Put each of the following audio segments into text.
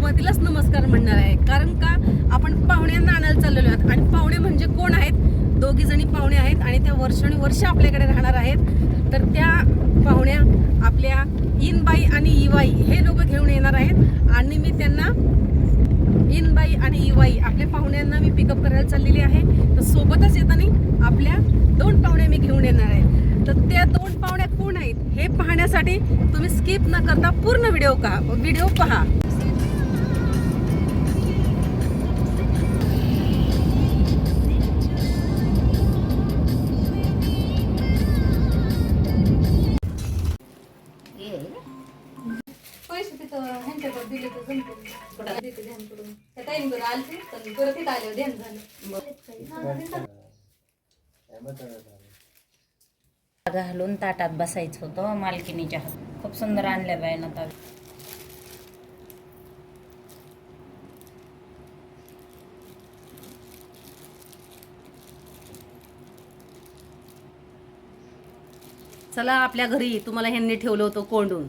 सुरुवातीलाच नमस्कार म्हणणार आहे. कारण का? आपण पाहुण्यांना आणायला चाललेलो आहोत. आणि पाहुणे म्हणजे कोण आहेत? दोघी जणी पाहुणे आहेत आणि त्या वर्षानुवर्ष वर्ष आपल्याकडे राहणार आहेत. तर त्या पाहुण्या आपल्या इनबाई आणि इवाई हे लोक घेऊन येणार आहेत. आणि मी त्यांना इनबाई आणि इवाई आपल्या पाहुण्यांना मी पिकअप करायला चाललेली आहे. तर सोबतच येताना आपल्या दोन पाहुण्या मी घेऊन येणार आहे. तर त्या दोन पाहुण्या कोण आहेत हे पाहण्यासाठी तुम्ही स्किप न करता पूर्ण व्हिडिओ का व्हिडिओ पहा. तिथं ह्यांच्याकडे दिले तर देते ध्यान करून. त्या आलते पण परत आल्यावर ध्यान झालं. घालून ताटात बसायचं होतं मालकिनीच्या हात. खूप सुंदर आणल्या बाईनं आता. चला आपल्या घरी तुम्हाला ह्यांनी ठेवलं होतं कोंडून.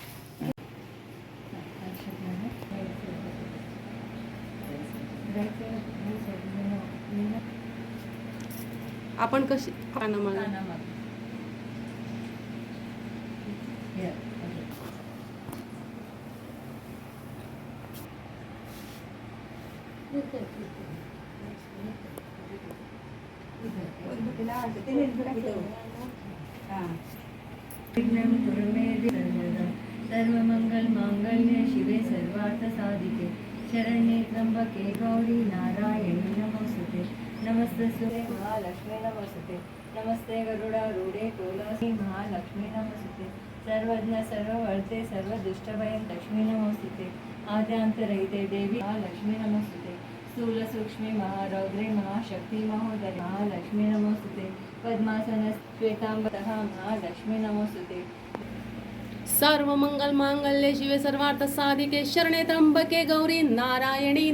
आपण कशी सर्वमंगल मांगल्य शिवे सर्वार्थ साधिके शरण्ये त्र्यंबके गौरी नारायणी नमोस्तुते. सुरे महालक्ष्मी नमस्ते नमस्ते गरुडारूढे तुलसी महालक्ष्मी नमस्ते सर्वज्ञ सर्ववर्ते सर्वदुष्टभयं लक्ष्मी नमोस्तुते. आद्यांतरहिते देवी महालक्ष्मी नमस्ते स्थूलसूक्ष्मी महारौद्रे महाशक्ती महोदय महालक्ष्मी नमोस्तुते. पद्मासन श्वेतांबतः महालक्ष्मी नमोस्तुते. सर्व मंगल मांगल्ये शिवे सर्वार्थ साधिके शरणे त्र्यंबके गौरी नारायणी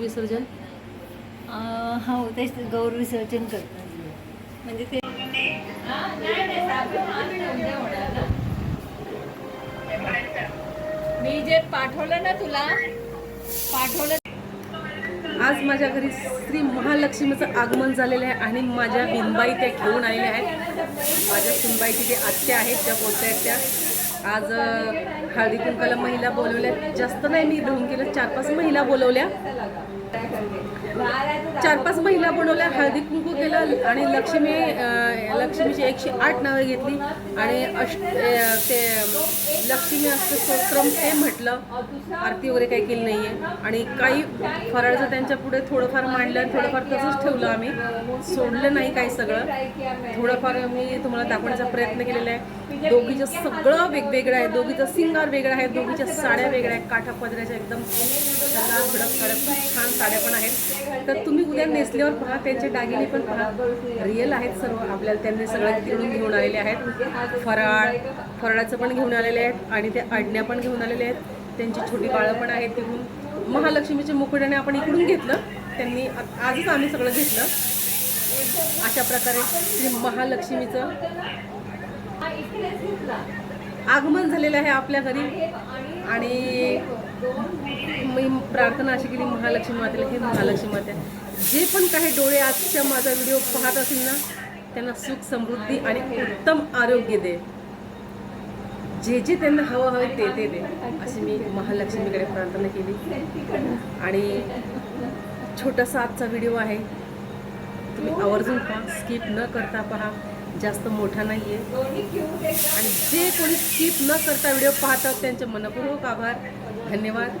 विसर्जन? हो तेच गौर विसर्जन करतात. म्हणजे ते मी जे पाठवलं ना तुला पाठवलं आज माझ्या घरी श्री महालक्ष्मीचं आगमन झालेलं आहे आणि माझ्या बिनबाई त्या घेऊन आलेल्या आहेत. माझ्या सुनबाईची जे आत्या आहेत त्या बोलत आहेत त्या आज हळदी कुंकाला महिला बोलवल्या. जास्त नाही मी दोन केलं चार पाच महिला बोलवल्या. चार पाच महिला बनवल्या हळदी कुंकू केलं आणि लक्ष्मी लक्ष्मीची एकशे आठ नावे घेतली आणि अष्ट ते लक्ष्मी अष्टस्तोत्रम ते म्हटलं. आरती वगैरे काही केली नाही आहे आणि काही फराळचं त्यांच्या पुढे थोडंफार मांडलं आणि थोडंफार तसंच ठेवलं आम्ही. सोडलं नाही काही सगळं. थोडंफार मी तुम्हाला दाखवण्याचा प्रयत्न केलेला आहे. दोघीचं सगळं वेगवेगळं आहे. दोघीचं सिंगार वेगळं आहे. दोघीच्या साड्या वेगळ्या आहेत. काठा पदराच्या एकदम त्याला भडक खूप छान साड्या पण आहेत. तर तुम्ही उद्या नेसल्यावर पहा त्यांचे दागिने पण पहा. रिअल आहेत सर्व. आपल्याला त्यांनी सगळं तिकडून घेऊन आलेले आहेत. फराळ फराळाचं पण घेऊन आलेले आहेत आणि ते अडण्या पण घेऊन आलेले आहेत. त्यांची छोटी बाळं पण आहेत तिकडून. महालक्ष्मीच्या मुकुट्याने आपण इकडून घेतलं. त्यांनी आजच आम्ही सगळं घेतलं. अशा प्रकारे श्री महालक्ष्मीचं आगमन झालेलं आहे आपल्या घरी. आणि मी प्रार्थना अशी केली महालक्ष्मी मातेला हे महालक्ष्मी माते जे पण काही डोळे आजच्या माझा व्हिडिओ पाहत असतील ना त्यांना सुख समृद्धी आणि उत्तम आरोग्य दे. जे जे त्यांना हवं हवं ते ते दे. अशी मी महालक्ष्मीकडे प्रार्थना केली. आणि छोटासा आजचा व्हिडिओ आहे. तुम्ही आवर्जून पहा स्किप न करता पहा. जास्त मोठा नाही आहे आणि जे कोणी स्किप न करता व्हिडिओ पाहतात त्यांचे मनपूर्वक आभार. धन्यवाद.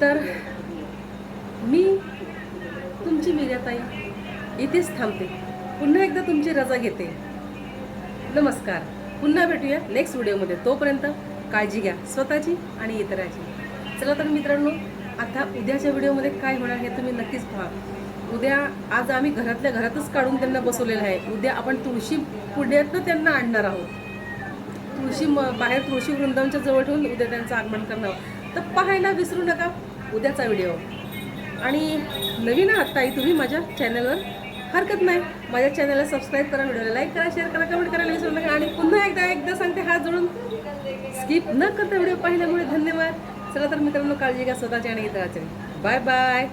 तर मी तुमची मीराताई इथेच थांबते. पुन्हा एकदा तुमची रजा घेते. नमस्कार. पुन्हा भेटूया नेक्स्ट व्हिडिओमध्ये तोपर्यंत काळजी घ्या. स्वतःची आणि इतरांची. चला तर मित्रांनो आता उद्याच्या व्हिडिओमध्ये काय होणार हे तुम्ही नक्कीच पहा. उद्या आज आम्ही घरातल्या घरातच काढून त्यांना बसवलेलं आहे. उद्या आपण तुळशी पुण्यातनं त्यांना आणणार आहोत. तुळशी म बाहेर तुळशी वृंदावनच्या जवळ ठेवून उद्या त्यांचं आगमन करणार आहोत. तर पाहायला विसरू नका उद्याचा व्हिडिओ. आणि नवीन आहात ताई तुम्ही माझ्या चॅनलवर हरकत नाही. माझ्या चॅनलला सबस्क्राईब करा व्हिडिओला लाईक करा शेअर करा कमेंट करायला विसरू नका. आणि पुन्हा एकदा एकदा सांगते हात जोडून स्किप न करता व्हिडिओ पाहिल्यामुळे धन्यवाद. चला तर मित्रांनो काळजी घ्या स्वतःची आणि इतरांची. Bye bye